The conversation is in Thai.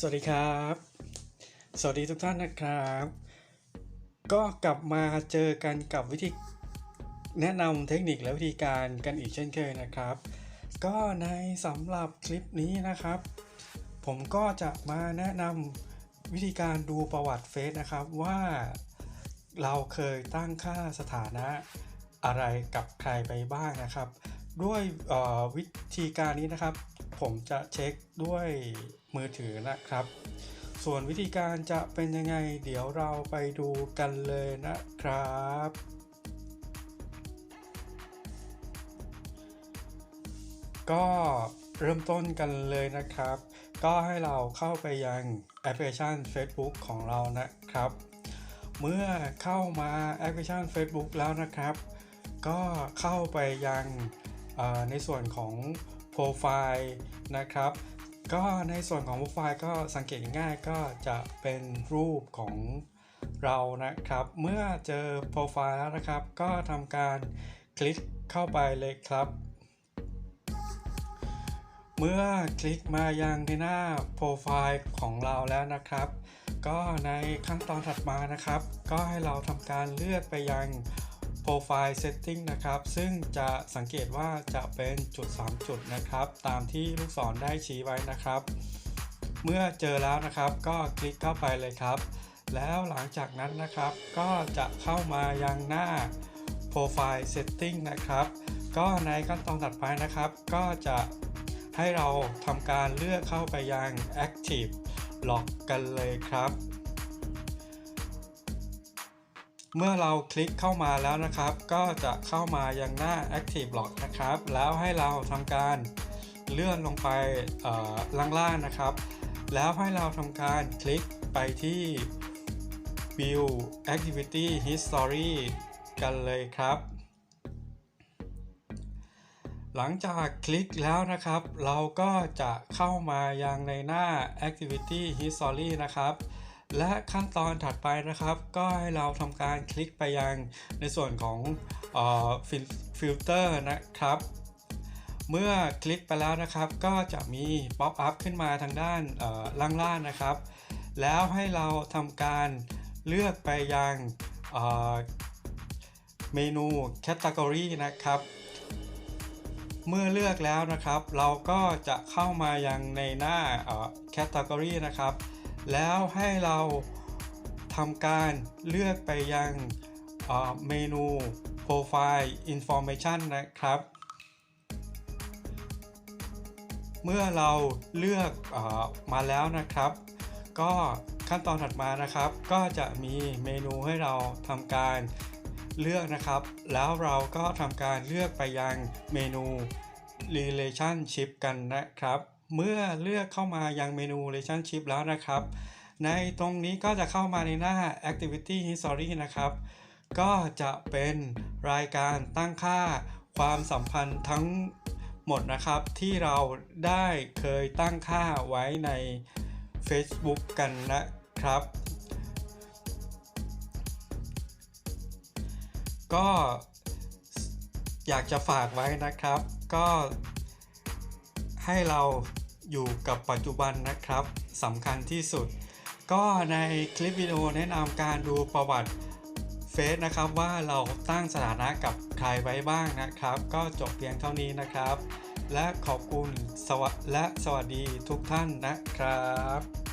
สวัสดีครับ สวัสดีทุกท่านนะครับ ก็กลับมาเจอกันกับวิธีแนะนำเทคนิคและวิธีการกันอีกเช่นเคยนะครับ ก็ในสำหรับคลิปนี้นะครับ ผมก็จะมาแนะนำวิธีการดูประวัติเฟซนะครับว่าเราเคยตั้งค่าสถานะอะไรกับใครไปบ้างนะครับ ด้วยวิธีการนี้นะครับ ผมจะเช็คด้วยมือถือนะครับ ส่วนวิธีการจะเป็นยังไง เดี๋ยวเราไปดูกันเลยนะครับ ก็เริ่มต้นกันเลยนะครับ ก็ให้เราเข้าไปยังแอปพลิเคชัน Facebook ของเรานะครับ เมื่อเข้ามาแอปพลิเคชัน Facebook แล้วนะครับ ก็เข้าไปยังในส่วนของ โปรไฟล์นะครับ ก็ในส่วนของโปรไฟล์ก็สังเกตง่ายก็จะเป็นรูปของเรานะครับ เมื่อเจอโปรไฟล์แล้วนะครับ ก็ทำการคลิกเข้าไปเลยครับ เมื่อคลิกมายังในหน้าโปรไฟล์ของเราแล้วนะครับ ก็ในขั้นตอนถัดมานะครับ ก็ให้เราทำการเลือกไปยัง โปรไฟล์ Setting นะครับ ซึ่งจะสังเกตว่าจะเป็นจุด 3 จุดนะครับ ตามที่ลูกศรได้ชี้ไว้นะครับ เมื่อเจอแล้วนะครับก็คลิกเข้าไปเลยครับ แล้วหลังจากนั้นนะครับ ก็จะเข้ามายังหน้า Profile Setting นะครับ ก็ในขั้นตอนถัดไปนะครับ ก็จะให้เราทำการเลือกเข้าไปยัง Active Lock กันเลยครับ เมื่อเราคลิกเข้ามาแล้วนะครับ ก็จะเข้ามายังหน้า Active Lock นะครับ แล้วให้เราทำการเลื่อนลงไปล่างๆนะครับ แล้วให้เราทำการคลิกไปที่ View Activity History กันเลยครับ หลังจากคลิกแล้วนะครับ เราก็จะเข้ามายังในหน้า Activity History นะครับ และขั้นตอนถัดไปนะครับ ก็ให้เราทำการคลิกไปยังในส่วนของฟิลเตอร์นะครับ เมื่อคลิกไปแล้วนะครับก็จะมีป๊อปอัพขึ้นมาทางด้านล่างๆนะครับ แล้วให้เราทำการเลือกไปยังเมนู Category นะครับ เมื่อเลือกแล้วนะครับ เราก็จะเข้ามายังในหน้าเอ่อ Category นะครับ แล้วให้เราทำการเลือกไปยังเมนู Profile Information นะครับ เมื่อเราเลือกอมาแล้วนะครับ ก็ขั้นตอนถัดมานะครับ ก็จะมีเมนูให้เราทำการเลือกนะครับ แล้วเราก็ทำการเลือกไปยังเมนู relationship กันนะครับ เมื่อเลือกเข้ามายังเมนู relationship แล้วนะครับ ในตรงนี้ก็จะเข้ามาในหน้า activity history นะครับ ก็จะเป็นรายการตั้งค่าความสัมพันธ์ทั้งหมดนะครับ ที่เราได้เคยตั้งค่าไว้ใน Facebook กันนะครับ ก็อยากจะฝากไว้นะครับ ก็ ให้เราอยู่กับปัจจุบันนะครับสำคัญที่สุด ก็ในคลิปวิดีโอแนะนำการดูประวัติเฟซนะครับว่าเราตั้งสถานะกับใครไว้บ้างนะครับ ก็จบเพียงเท่านี้นะครับ และขอบคุณสวัสและสวัสดีทุกท่านนะครับ